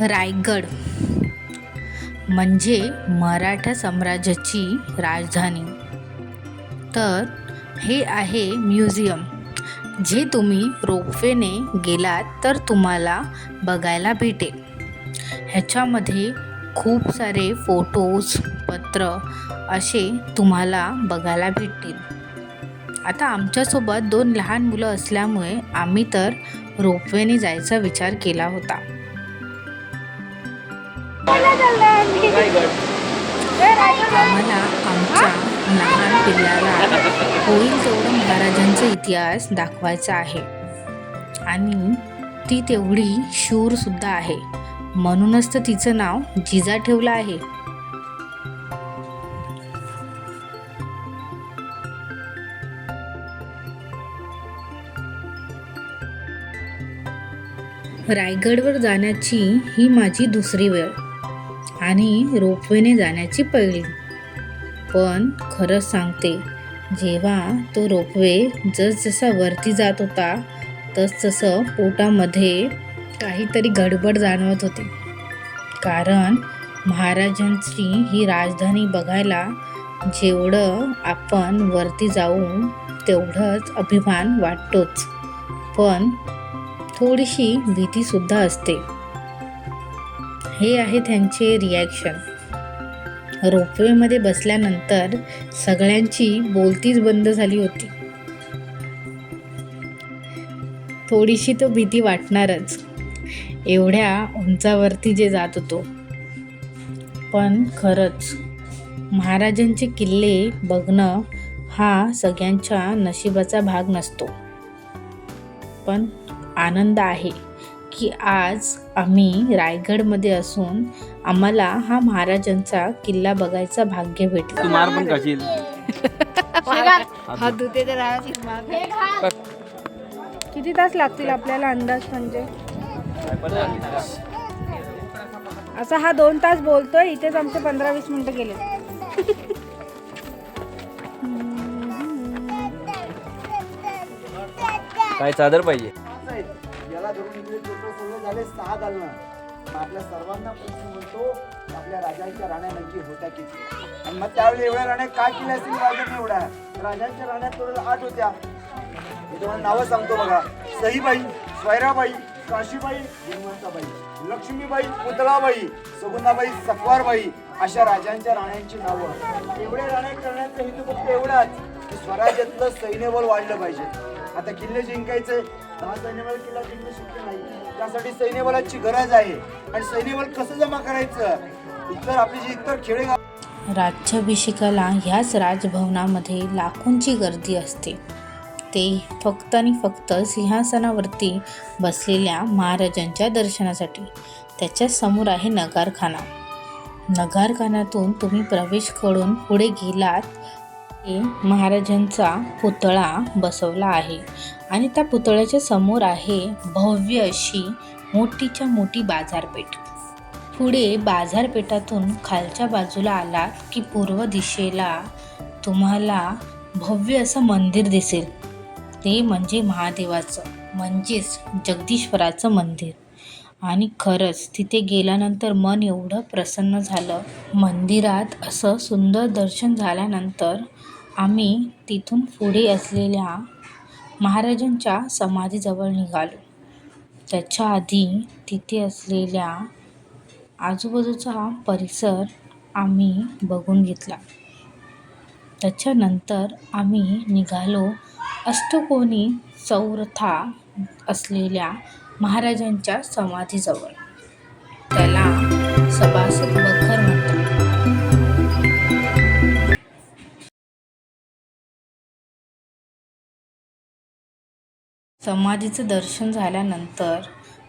रायगड. म्हणजे मराठा साम्राज्याची राजधानी. तर हे आहे म्युझियम. जे तुम्ही रोपवेने गेलात तर तुम्हाला बघायला भेटेल. ह्याच्यामध्ये खूप सारे फोटोज पत्र असे तुम्हाला बघायला भेटतील. आता आमच्यासोबत दोन लहान मुलं असल्यामुळे आम्ही तर रोपवेने जायचा विचार केला होता. आम्हाला आमच्या लहान पिल्लाला होईल तेवढं महाराजांचा इतिहास दाखवायचा आहे. आणि ती तेवढी शूरसुद्धा आहे. म्हणूनच तर तिचं नाव जिजा ठेवलं आहे. रायगडवर जाण्याची ही माझी दुसरी वेळ. आणि रोपवेने जाण्याची पहिली. पण खरंच सांगते जेव्हा तो रोपवे जसजसा वरती जात होता तसतसं पोटामध्ये काहीतरी गडबड जाणवत होती. कारण महाराजांची ही राजधानी बघायला जेवढं आपण वरती जाऊ तेवढंच अभिमान वाटतोच. पण थोडीशी भीतीसुद्धा असते. हे आहे त्यांचे रिॲक्शन रोपवेमध्ये बसल्यानंतर सगळ्यांची बोलतीच बंद झाली होती. थोडीशी तो भीती वाटणारच. एवढ्या उंचावरती जे जात होतो. पण खरंच महाराजांचे किल्ले बघणं हा सगळ्यांच्या नशिबाचा भाग नसतो. पण आनंद आहे. की आज आम्ही रायगडमध्ये असून आम्हाला हा महाराजांचा किल्ला बघायचा भाग्य भेटला. तू मार पण खाशील. हात धुते. तर राहत किती तास लागतील आपल्याला अंदाज म्हणजे? असा हा दोन तास बोलतोय इथेच आमचे पंधरा वीस मिनिटं गेले. काय चादर पाहिजे? सहा घालणं. मग आपल्या सर्वांना प्रश्न म्हणतो आपल्या राजांच्या राण्या नक्की होत्या किती आणि मग त्यावेळी एवढ्या राण्या काय केल्या असतील राजाने एवढ्या? राजांच्या राण्या टोटल आठ होत्या. मी तुम्हाला नावं सांगतो बघा. सईबाई स्वैराबाई काशीबाई गुणवंताबाई लक्ष्मीबाई पुतळाबाई सगुणाबाई सफवारबाई अशा राजांच्या राण्यांची नावं. एवढ्या राण्या करण्याचा हेतू फक्त एवढाच की स्वराज्यातलं सैन्यबल वाढलं पाहिजे. आता किल्ले जिंकायचे. दहा सैन्यबल किल्ला जिंकणं शक्य नाही. त्यासाठी सैन्यबलाची गरज आहे. आणि सैन्यबल कसं जमा करायचं? इतर आपली जी इतर खेडेगाव राज्याभिषेकाला ह्याच राजभवनामध्ये लाखोंची गर्दी असते. ते फक्त आणि फक्त सिंहासनावरती बसलेल्या महाराजांच्या दर्शनासाठी. त्याच्यासमोर आहे नगारखाना. नगारखान्यातून तुम्ही प्रवेश करून पुढे गेलात महाराजांचा पुतळा बसवला आहे. आणि त्या पुतळ्याच्या समोर आहे भव्य अशी मोठीच्या मोठी बाजारपेठ. पुढे बाजारपेठातून खालच्या बाजूला आलात की पूर्व दिशेला तुम्हाला भव्य असं मंदिर दिसेल. ते म्हणजे महादेवाचं म्हणजेच जगदीश्वराचं मंदिर. आणि खरंच तिथे गेल्यानंतर मन एवढं प्रसन्न झालं. मंदिरात असं सुंदर दर्शन झाल्यानंतर आम्ही तिथून पुढे असलेल्या महाराजांच्या समाधीजवळ निघालो. त्याच्या आधी तिथे असलेल्या आजूबाजूचा परिसर आम्ही बघून घेतला. त्याच्यानंतर आम्ही निघालो अष्टकोनी चौरथा असलेल्या महाराजांच्या समाधीजवळ. त्याला सभासद बखर म्हणतात. समाधीचं दर्शन झाल्यानंतर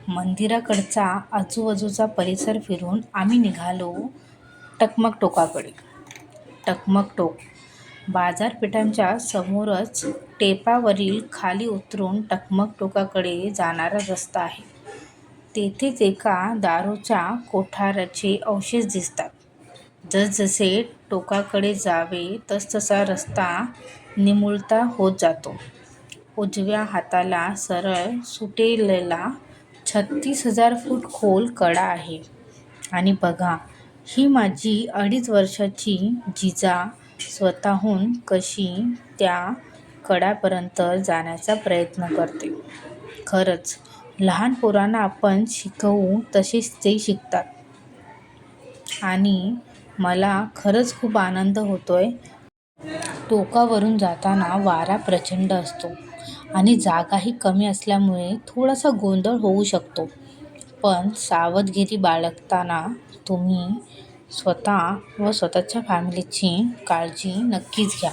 मंदिराकडचा आजूबाजूचा परिसर फिरून आम्ही निघालो टकमक टोकाकडे टकमक टोक बाजारपेठांच्या समोरच टेपावरील खाली उतरून टकमक टोकाकडे जाणारा रस्ता आहे. तेथेच एका दारूच्या कोठाराचे अवशेष दिसतात. जसजसे टोकाकडे जावे तसतसा रस्ता निमुळता होत जातो. उजव्या हाताला सरळ सुटेलेला छत्तीस हजार फूट खोल कडा आहे. आणि बघा ही माझी अडीच वर्षाची जिजा स्वतःहून कशी त्या कडापर्यंत जाण्याचा प्रयत्न करते. खरंच लहान पोरांना आपण शिकवू तसेच ते शिकतात. आणि मला खरंच खूप आनंद होतोय. टोकावरून जाताना वारा प्रचंड असतो आणि जागाही कमी असल्यामुळे थोडासा गोंधळ होऊ शकतो. पण सावधगिरी बाळगताना तुम्ही स्वतः व स्वतःच्या फॅमिलीची काळजी नक्कीच घ्या.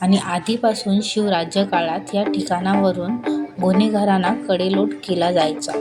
आणि आधीपासून शिवराज्य काळात या ठिकाणावरून गुन्हेगारांना कडेलोट केला जायचा.